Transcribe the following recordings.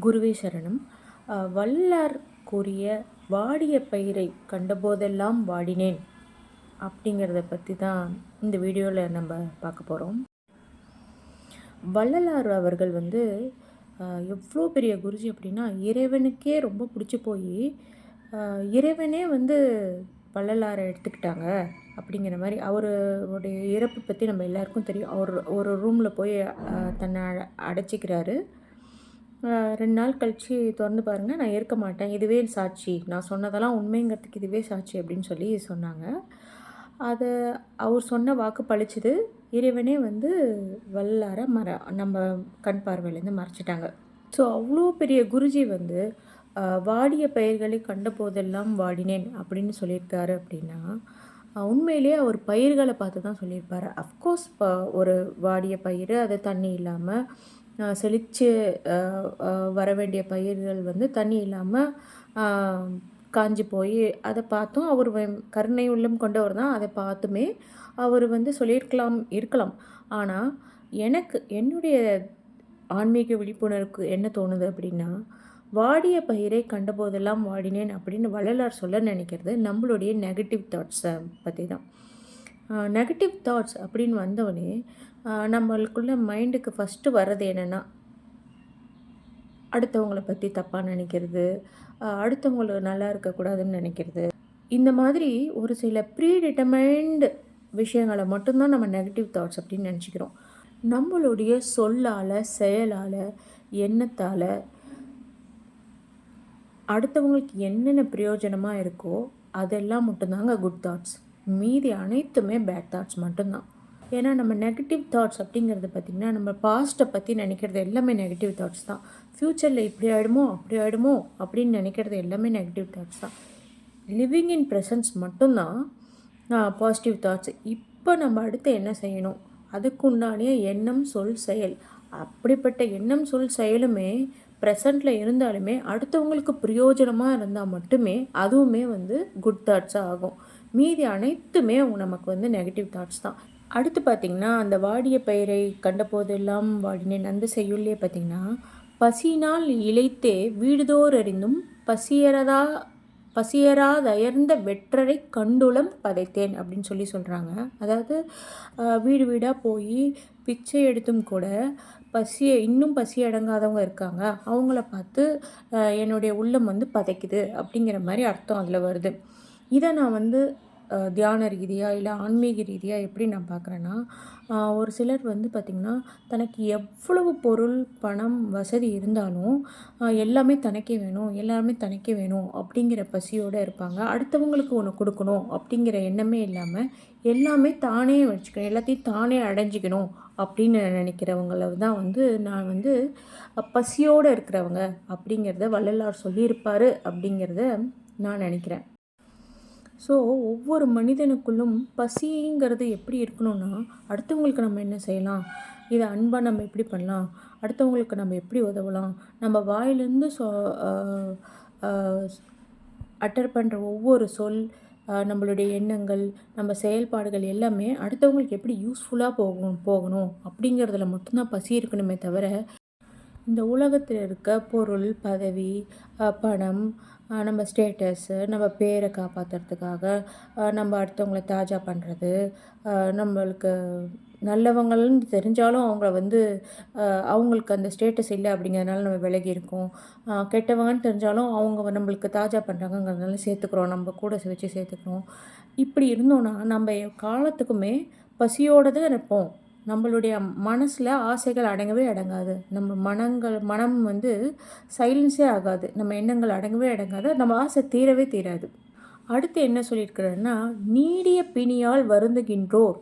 குருவே சரணம். வல்லார் கூறிய வாடிய பயிரை கண்டபோதெல்லாம் வாடினேன். அப்படிங்கிறத பற்றி தான் இந்த வீடியோவில் நம்ம பார்க்க போகிறோம் வள்ளலார் அவர்கள் வந்து எவ்வளோ பெரிய குருஜி அப்படின்னா இறைவனுக்கே ரொம்ப பிடிச்சி போய் இறைவனே வந்து வள்ளலாரை எடுத்துக்கிட்டாங்க அப்படிங்கிற மாதிரி அவருடைய இறப்பு பற்றி நம்ம எல்லாருக்கும் தெரியும். அவர் ஒரு ரூமில் போய் தன்னை அட- அடைச்சிக்கிறாரு. ரெண்டு நாள் கழித்து திறந்து பாருங்கள் நான் ஏற்க மாட்டேன். இதுவே சாட்சி. நான் சொன்னதெல்லாம் உண்மைங்கிறதுக்கு இதுவே சாட்சி அப்படின்னு சொல்லி சொன்னாங்க. அதை அவர் சொன்ன வாக்கு பழிச்சுது. இறைவனே வந்து வல்லார மற நம்ம கண் பார்வையிலேருந்து மறைச்சிட்டாங்க. ஸோ அவ்வளோ பெரிய குருஜி வந்து வாடிய பயிர்களை கண்ட போதெல்லாம் வாடினேன் அப்படின்னு சொல்லியிருக்காரு அப்படின்னா உண்மையிலேயே அவர் பயிர்களை பார்த்து தான் சொல்லியிருப்பார் அஃப்கோர்ஸ் இப்போ ஒரு வாடிய பயிர் அது தண்ணி இல்லாமல் செழித்து வர வேண்டிய பயிர்கள் வந்து தண்ணி இல்லாமல் காஞ்சி போய் அதை பார்த்தும் அவர் கருணை உள்ளம் கொண்டவர் தான். அதை பார்த்துமே அவர் வந்து சொல்லியிருக்கலாம் இருக்கலாம். ஆனால் எனக்கு என்னுடைய ஆன்மீக விழிப்புணர்வுக்கு என்ன தோணுது அப்படின்னா வாடிய பயிரை கண்டபோதெல்லாம் வாடினேன் அப்படின்னு வள்ளலார் சொல்ல நினைக்கிறது நம்மளுடைய நெகட்டிவ் தாட்ஸை பற்றி தான் நெகட்டிவ் தாட்ஸ் அப்படின்னு வந்தவொடனே நம்மளுக்குள்ள மைண்டுக்கு ஃபஸ்ட்டு வர்றது என்னென்னா அடுத்தவங்களை பற்றி தப்பாக நினைக்கிறது அடுத்தவங்களுக்கு நல்லா இருக்கக்கூடாதுன்னு நினைக்கிறது. இந்த மாதிரி ஒரு சில ப்ரீ டிட்டமைண்டு விஷயங்களை மட்டும்தான் நம்ம நெகட்டிவ் தாட்ஸ் அப்படின்னு நினச்சிக்கிறோம். நம்மளுடைய சொல்லால் செயலால் எண்ணத்தால் அடுத்தவங்களுக்கு என்னென்ன பிரயோஜனமாக இருக்கோ அதெல்லாம் மட்டும்தாங்க குட் தாட்ஸ் மீதி அனைத்துமே பேட் தாட்ஸ் மட்டும்தான். ஏன்னா நம்ம நெகட்டிவ் தாட்ஸ் அப்படிங்கிறது பார்த்திங்கன்னா நம்ம பாஸ்ட்டை பற்றி நினைக்கிறது எல்லாமே நெகட்டிவ் தாட்ஸ் தான். ஃப்யூச்சரில் இப்படி ஆகிடுமோ அப்படி ஆகிடுமோ அப்படின்னு நினைக்கிறது எல்லாமே நெகட்டிவ் தாட்ஸ் தான். லிவிங் இன் ப்ரெசன்ஸ் மட்டும்தான் பாசிட்டிவ் தாட்ஸ் இப்போ நம்ம அடுத்து என்ன செய்யணும்? அதுக்குண்டானே எண்ணம் சொல் செயல். அப்படிப்பட்ட எண்ணம் சொல் செயலுமே ப்ரெசண்ட்டில் இருந்தாலுமே அடுத்தவங்களுக்கு பிரயோஜனமாக இருந்தால் மட்டுமே அதுவுமே வந்து குட் தாட்ஸாக ஆகும். மீதி அனைத்துமே நமக்கு வந்து நெகட்டிவ் தாட்ஸ் தான். அடுத்து பார்த்திங்கன்னா அந்த வாடிய பயிரை கண்டபோதெல்லாம் வாடினேன் அந்த செய்யுள்ளே பார்த்திங்கன்னா பசியினால் இழைத்தே வீடுதோர் அறிந்தும் பசியறதா பசியராதயர்ந்த வெற்றரை கண்டுளம் பதைத்தேன் அப்படின்னு சொல்லி சொல்கிறாங்க அதாவது வீடு வீடாக போய் பிச்சை எடுத்தும் கூட பசியை இன்னும் பசி அடங்காதவங்க இருக்காங்க. அவங்கள பார்த்து என்னுடைய உள்ளம் வந்து பதைக்குது அப்படிங்கிற மாதிரி அர்த்தம் அதில் வருது. இதை நான் வந்து தியான ரீதியாக இல்லை ஆன்மீக ரீதியாக எப்படி நான் பார்க்குறேன்னா ஒரு சிலர் வந்து பார்த்திங்கன்னா தனக்கு எவ்வளவு பொருள் பணம் வசதி இருந்தாலும் எல்லாமே தனக்கே வேணும் எல்லாமே தனக்கே வேணும் அப்படிங்கிற பசியோடு இருப்பாங்க. அடுத்தவங்களுக்கு ஒன்று கொடுக்கணும் அப்படிங்கிற எண்ணமே இல்லாமல் எல்லாமே தானே வச்சுக்கணும் எல்லாத்தையும் தானே அடைஞ்சிக்கணும் அப்படின்னு நினைக்கிறவங்கள தான் வந்து நான் வந்து பசியோடு இருக்கிறவங்க அப்படிங்கிறத வள்ளலார் சொல்லியிருப்பார் அப்படிங்கிறத நான் நினைக்கிறேன். ஸோ ஒவ்வொரு மனிதனுக்குள்ளும் பசிங்கிறது எப்படி இருக்கணும்னா அடுத்தவங்களுக்கு நம்ம என்ன செய்யலாம்? இதை அன்பாக நம்ம எப்படி பண்ணலாம்? அடுத்தவங்களுக்கு நம்ம எப்படி உதவலாம்? நம்ம வாயிலேருந்து சொ அட்டர் பண்ணுற ஒவ்வொரு சொல் நம்மளுடைய எண்ணங்கள் நம்ம செயல்பாடுகள் எல்லாமே அடுத்தவங்களுக்கு எப்படி யூஸ்ஃபுல்லாக போகும் போகணும் அப்படிங்கிறதுல மட்டும்தான் பசி இருக்கணுமே தவிர இந்த உலகத்தில் இருக்க பொருள் பதவி பணம் நம்ம ஸ்டேட்டஸு நம்ம பேரை காப்பாற்றுறதுக்காக நம்ம அடுத்தவங்கள தாஜா பண்ணுறது நம்மளுக்கு நல்லவங்கள்னு தெரிஞ்சாலும் அவங்கள வந்து அவங்களுக்கு அந்த ஸ்டேட்டஸ் இல்லை அப்படிங்கிறதுனால நம்ம விலகி இருக்கோம். கெட்டவங்கன்னு தெரிஞ்சாலும் அவங்க நம்மளுக்கு தாஜா பண்ணுறாங்கங்கிறதுனால சேர்த்துக்கிறோம். நம்ம கூட வச்சு சேர்த்துக்கிறோம். இப்படி இருந்தோன்னா நம்ம காலத்துக்குமே பசியோடு தான் இருப்போம். நம்மளுடைய மனசில் ஆசைகள் அடங்கவே அடங்காது. நம்ம மனங்கள் மனம் வந்து சைலன்ஸே ஆகாது. நம்ம எண்ணங்கள் அடங்கவே அடங்காது. நம்ம ஆசை தீரவே தீராது. அடுத்து என்ன சொல்லியிருக்கிறாருன்னா நீடிய பிணியால் வருந்துகின்றோர்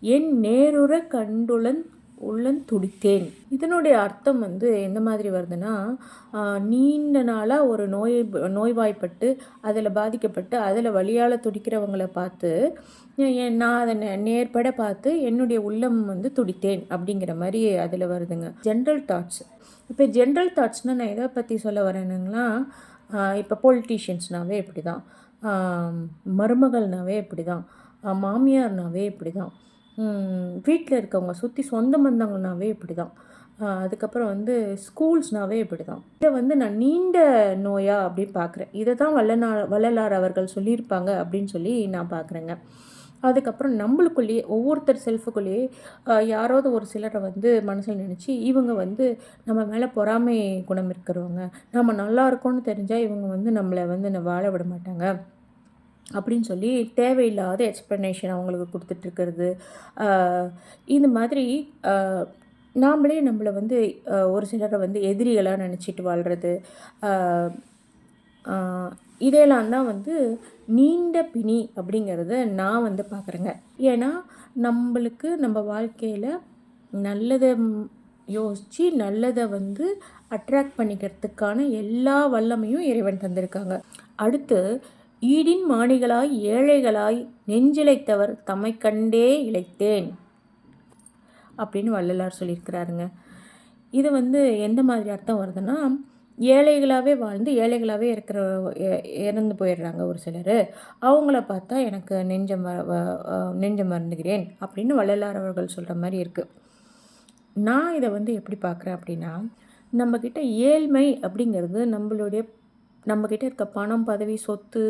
என் நேருற கண்டுலன் உள்ளன் துடித்தேன். இதனுடைய அர்த்தம் வந்து எந்த மாதிரி வருதுன்னா நீண்ட நாளாக ஒரு நோய் நோய்வாய்ப்பட்டு அதில் பாதிக்கப்பட்டு அதில் வழியால் துடிக்கிறவங்களை பார்த்து நான் அதை நே- நேர்பட பார்த்து என்னுடைய உள்ளம் வந்து துடித்தேன் அப்படிங்கிற மாதிரி அதில் வருதுங்க. ஜென்ரல் தாட்ஸ் இப்போ ஜென்ரல் தாட்ஸ்னால் நான் எதை பற்றி சொல்ல வரேனுங்களா இப்போ பொலிட்டீஷியன்ஸ்னாவே இப்படி தான் மருமகள்னாவே இப்படி தான் மாமியார்னாவே இப்படி தான் வீட்டில் இருக்கவங்க சுற்றி சொந்த பந்தங்கனாவே இப்படி தான் அதுக்கப்புறம் வந்து ஸ்கூல்ஸ்னாவே இப்படி தான் இதை வந்து நான் நீண்ட நோயா அப்படின்னு பார்க்குறேன். இதை தான் வல்லநா வள்ளலார் அவர்கள் சொல்லியிருப்பாங்க அப்படின்னு சொல்லி நான் பார்க்குறேங்க. அதுக்கப்புறம் நம்மளுக்குள்ளேயே ஒவ்வொருத்தர் செல்ஃபுக்குள்ளேயே யாராவது ஒரு சிலரை வந்து மனசில் நினச்சி இவங்க வந்து நம்ம மேலே பொறாமை குணம் இருக்கிறவங்க. நம்ம நல்லா இருக்கோம்னு தெரிஞ்சால் இவங்க வந்து நம்மளை வந்து வாழ விட மாட்டாங்க. அப்படின்னு சொல்லி தேவையில்லாத எக்ஸ்ப்ளனேஷன் அவங்களுக்கு கொடுத்துட்ருக்கிறது. இந்த மாதிரி நாம்ளே நம்மளை வந்து ஒரு சிலரை வந்து எதிரிகளாக நினச்சிட்டு வாழ்கிறது இதையெல்லாம் தான் வந்து நீண்ட பிணி அப்படிங்கிறத நான் வந்து பார்க்குறேங்க. ஏன்னா நம்மளுக்கு நம்ம வாழ்க்கையில் நல்லதை யோசித்து நல்லதை வந்து அட்ராக்ட் பண்ணிக்கிறதுக்கான எல்லா வல்லமையும் இறைவன் தந்திருக்காங்க. அடுத்து ஈடின் மாணிகளாய் ஏழைகளாய் நெஞ்சிழைத்தவர் தம்மை கண்டே இழைத்தேன். அப்படின்னு வள்ளலார் சொல்லியிருக்கிறாருங்க. இது வந்து எந்த மாதிரி அர்த்தம் வருதுன்னா ஏழைகளாகவே வாழ்ந்து ஏழைகளாகவே இருக்கிற இறந்து போயிடுறாங்க ஒரு சிலர். அவங்கள பார்த்தா எனக்கு நெஞ்சம் நெஞ்சம் மறந்துகிறேன் அப்படின்னு வள்ளலார் அவர்கள் சொல்கிற மாதிரி இருக்குது நான் இதை வந்து எப்படி பார்க்குறேன் அப்படின்னா நம்மக்கிட்ட ஏழ்மை அப்படிங்கிறது நம்மளுடைய நம்மக்கிட்ட இருக்க பணம் பதவி சொத்து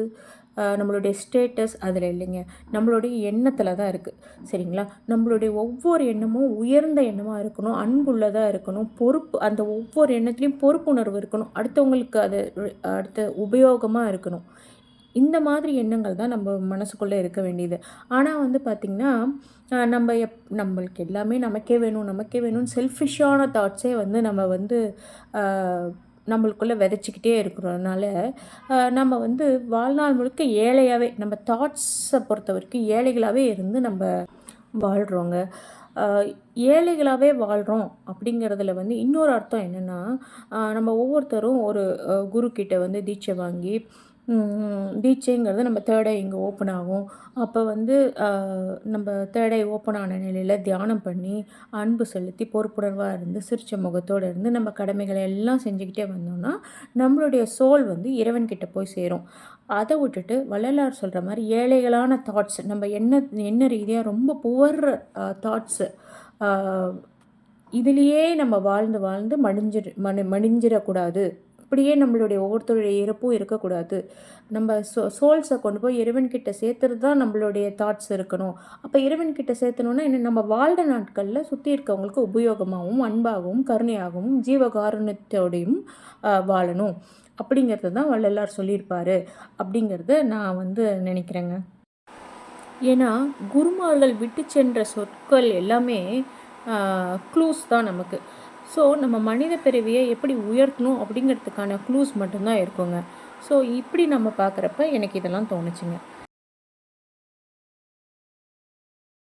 நம்மளுடைய ஸ்டேட்டஸ் அதில் இல்லைங்க. நம்மளுடைய எண்ணத்தில் தான் இருக்குது சரிங்களா? நம்மளுடைய ஒவ்வொரு எண்ணமும் உயர்ந்த எண்ணமாக இருக்கணும் அன்புள்ளதாக இருக்கணும் பொறுப்பு அந்த ஒவ்வொரு எண்ணத்துலேயும் பொறுப்புணர்வு இருக்கணும். அடுத்தவங்களுக்கு அது அடுத்த உபயோகமாக இருக்கணும். இந்த மாதிரி எண்ணங்கள் தான் நம்ம மனசுக்குள்ளே இருக்க வேண்டியது. ஆனால் வந்து பார்த்திங்கன்னா நம்ம எப் நம்மளுக்கு எல்லாமே நமக்கே வேணும் நமக்கே வேணும்னு செல்ஃபிஷான தாட்ஸே வந்து நம்ம வந்து நம்மளுக்குள்ளே விதைச்சிக்கிட்டே இருக்கிறதுனால நம்ம வந்து வாழ்நாள் முழுக்க ஏழையாகவே நம்ம தாட்ஸை பொறுத்த வரைக்கும் ஏழைகளாகவே இருந்து நம்ம வாழ்கிறோங்க ஏழைகளாகவே வாழ்கிறோம் அப்படிங்கிறதுல வந்து இன்னொரு அர்த்தம் என்னென்னா நம்ம ஒவ்வொருத்தரும் ஒரு குருக்கிட்ட வந்து தீட்சை வாங்கி தீட்சைங்கிறது நம்ம தேர்ட் ஐ இங்கே ஓப்பன் ஆகும். அப்போ வந்து நம்ம தேர்ட் ஐ ஓப்பன் ஆன நிலையில் தியானம் பண்ணி அன்பு செலுத்தி பொறுப்புணர்வாக இருந்து சிரிச்ச முகத்தோடு இருந்து நம்ம கடமைகளை எல்லாம் செஞ்சுக்கிட்டே வந்தோம்னா நம்மளுடைய சோல் வந்து இறைவன்கிட்ட போய் சேரும். அதை விட்டுட்டு வள்ளலார் சொல்கிற மாதிரி ஏழைகளான தாட்ஸ் நம்ம என்ன என்ன ரீதியாக ரொம்ப புவர் தாட்ஸு இதுலேயே நம்ம வாழ்ந்து வாழ்ந்து மடிஞ்சிட மணி மடிஞ்சிடக்கூடாது அப்படியே நம்மளுடைய ஒவ்வொருத்தருடைய இறப்பும் இருக்கக்கூடாது. நம்ம சோ சோல்ஸை கொண்டு போய் இறைவன்கிட்ட சேர்த்துறது தான் நம்மளுடைய தாட்ஸ் இருக்கணும். அப்போ இறைவன்கிட்ட சேர்த்தணுன்னா என்ன? நம்ம வாழ்ந்த நாட்களில் சுற்றி இருக்கவங்களுக்கு உபயோகமாகவும் அன்பாகவும் கருணையாகவும் ஜீவகாருண்யத்தோடையும் வாழணும். அப்படிங்கிறது தான் வள்ளலார் சொல்லியிருப்பார். அப்படிங்கிறத நான் வந்து நினைக்கிறேங்க. ஏன்னா குருமார்கள் விட்டு சென்ற சொற்கள் எல்லாமே க்ளூஸ் தான் நமக்கு. ஸோ நம்ம மனித பிறவியை எப்படி உயர்த்தணும் அப்படிங்கிறதுக்கான க்ளூஸ் மட்டும்தான் இருக்குங்க. ஸோ இப்படி நம்ம பார்க்குறப்ப எனக்கு இதெல்லாம் தோணுச்சுங்க.